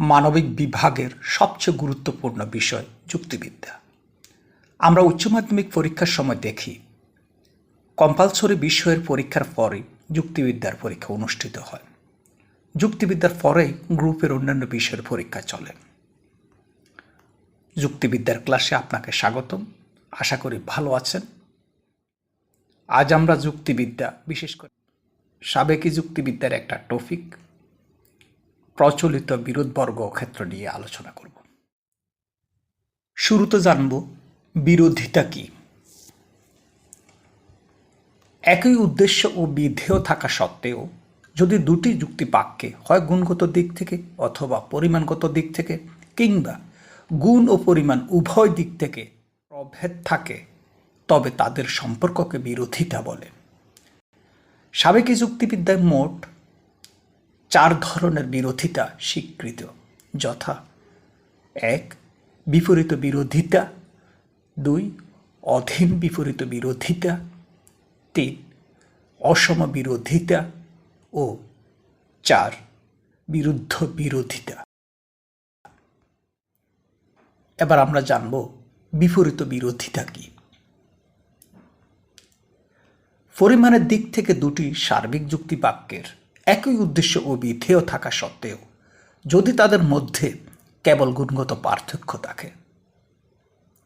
মানবিক বিভাগের সবচেয়ে গুরুত্বপূর্ণ বিষয় যুক্তিবিদ্যা। আমরা উচ্চ মাধ্যমিক পরীক্ষার সময় দেখি কম্পালসরি বিষয়ের পরীক্ষার পরে যুক্তিবিদ্যার পরীক্ষা অনুষ্ঠিত হয়। যুক্তিবিদ্যার পরেই গ্রুপের অন্যান্য বিষয়ের পরীক্ষা চলে। যুক্তিবিদ্যার ক্লাসে আপনাকে স্বাগতম। আশা করি ভালো আছেন। আজ আমরা যুক্তিবিদ্যা, বিশেষ করে সাবেকি যুক্তিবিদ্যার একটা টপিক প্রচলিত বিরোধবর্গ ক্ষেত্র নিয়ে আলোচনা করব। শুরুতে জানব বিরোধিতা কি? একই উদ্দেশ্য ও বিধেয় থাকা সত্ত্বেও যদি দুটি যুক্তি বাক্যে হয় গুণগত দিক থেকে অথবা পরিমাণগত দিক থেকে, কিংবা গুণ ও পরিমাণ উভয় দিক থেকে প্রভেদ থাকে, তবে তাদের সম্পর্ককে বিরোধিতা বলে। সাবেকি যুক্তিবিদ্যায় মোট চার ধরনের বিরোধিতা স্বীকৃত। যথা, এক, বিপরীত বিরোধিতা, দুই, অধীন বিপরীত বিরোধিতা, তিন, অসম বিরোধিতা ও চার, বিরুদ্ধ বিরোধিতা। এবার আমরা জানব বিপরীত বিরোধিতা কি। পরিমাণের দিক থেকে দুটি সার্বিক যুক্তি বাক্যের একই উদ্দেশ্য ও বিধেয় থাকা সত্ত্বেও, যদি তাদের মধ্যে কেবল গুণগত পার্থক্য থাকে,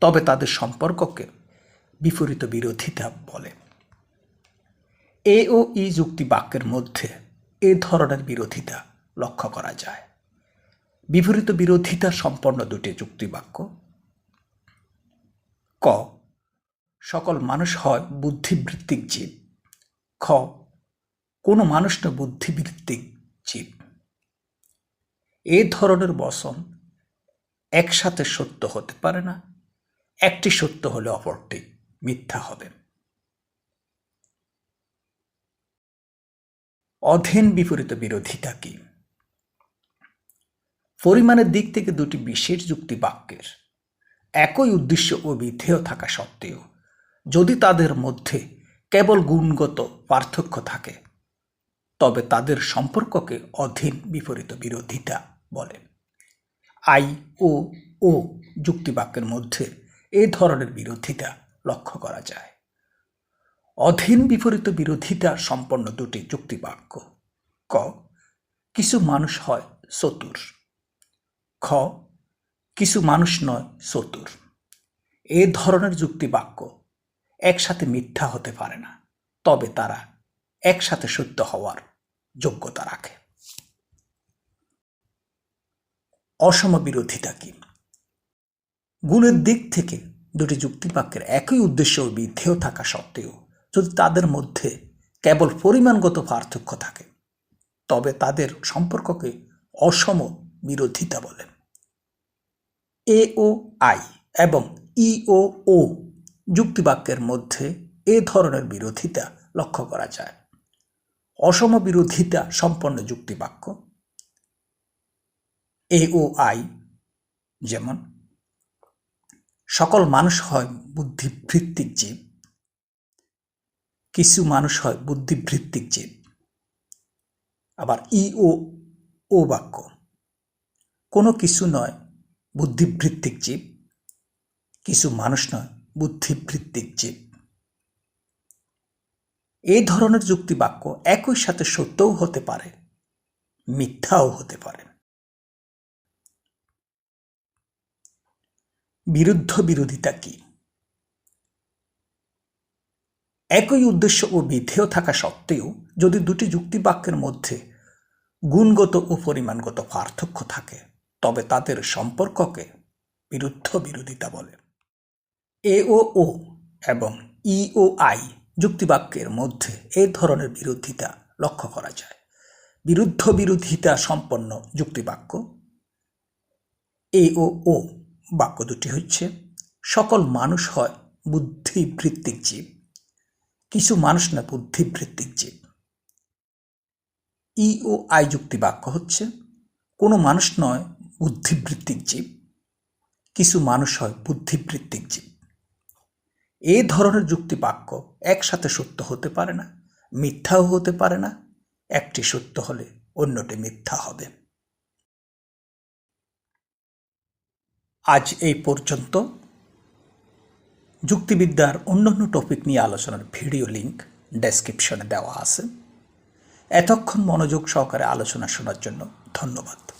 তবে তাদের সম্পর্ককে বিপরীত বিরোধিতা বলে। এ ও ই যুক্তি বাক্যের মধ্যে এ ধরনের বিরোধিতা লক্ষ্য করা যায়। বিপরীত বিরোধিতা সম্পন্ন দুটি যুক্তি বাক্য। ক, সকল মানুষ হয় বুদ্ধিবৃত্তিক জীব। খ কোনো মানুষ না বুদ্ধিবৃত্তিক জীব। এ ধরনের বসন একসাথে সত্য হতে পারে না, একটি সত্য হলে অপরটি মিথ্যা হবে। অধীন বিপরীত বিরোধিতা কি? পরিমাণের দিক থেকে দুটি বিশেষ যুক্তি বাক্যের। একই উদ্দেশ্য ও বিধেয় থাকা সত্ত্বেও, যদি তাদের মধ্যে কেবল গুণগত পার্থক্য থাকে তবে তাদের সম্পর্ককে অধীন বিপরীত বিরোধিতা বলে। আই ও ও যুক্তিবাক্যের মধ্যে এ ধরনের বিরোধিতা লক্ষ্য করা যায়। অধীন বিপরীত বিরোধিতা সম্পন্ন দুটি যুক্তিবাক্য। ক, কিছু মানুষ হয় চতুর। খ, কিছু মানুষ নয় চতুর। এ ধরনের যুক্তিবাক্য একসাথে মিথ্যা হতে পারে না, তবে তারা একসাথে সত্য হওয়ার যোগ্যতা রাখে। অসম বিরোধিতা কি? গুণের দিক থেকে দুটি যুক্তিবাক্যের একই উদ্দেশ্য ও বিধেয় থাকা সত্ত্বেও যদি তাদের মধ্যে কেবল পরিমাণগত পার্থক্য থাকে, তবে তাদের সম্পর্ককে অসম বিরোধিতা বলে। এ ও আই এবং ই ও ও যুক্তিবাক্যের মধ্যে এ ধরনের বিরোধিতা লক্ষ্য করা যায়। অসম বিরোধিতা সম্পন্ন যুক্তিবাক্য। এ ও আই যেমন, সকল মানুষ হয় বুদ্ধিভিত্তিক জীব। কিছু মানুষ হয় বুদ্ধিভিত্তিক জীব। আবার ই ও ও বাক্য, কোনো কিছু নয় বুদ্ধিভিত্তিক জীব, কিছু মানুষ নয় বুদ্ধিভিত্তিক জীব। এই ধরনের যুক্তি বাক্য একই সাথে সত্যও হতে পারে, মিথ্যাও হতে পারে। বিরুদ্ধ বিরোধিতা কি? একই উদ্দেশ্য ও বিধেয় থাকা সত্ত্বেও যদি দুটি যুক্তি বাক্যের মধ্যে গুণগত ও পরিমাণগত পার্থক্য থাকে, তবে তাদের সম্পর্ককে বিরুদ্ধ বিরোধিতা বলে। এ ও ও এবং ই ও আই যুক্তিবাক্যের মধ্যে এ ধরনের বিরোধিতা লক্ষ্য করা যায়। বিরুদ্ধ বিরোধিতা সম্পন্ন যুক্তিবাক্য এ ও ও বাক্য দুটি হচ্ছে, সকল মানুষ হয় বুদ্ধিবৃত্তিক জীব, কিছু মানুষ না বুদ্ধিবৃত্তিক জীব। ই ও আই যুক্তি বাক্য হচ্ছে, কোনো মানুষ নয় বুদ্ধিবৃত্তিক জীব, কিছু মানুষ হয় বুদ্ধিবৃত্তিক জীব। এই ধরনের যুক্তি বাক্য একসাথে সত্য হতে পারে না, মিথ্যাও হতে পারে না, একটি সত্য হলে অন্যটি মিথ্যা হবে। আজ এই পর্যন্ত। যুক্তিবিদ্যার অন্যান্য টপিক নিয়ে আলোচনার ভিডিও লিংক ডেসক্রিপশনে দেওয়া আছে। এতক্ষণ মনোযোগ সহকারে আলোচনা শোনার জন্য ধন্যবাদ।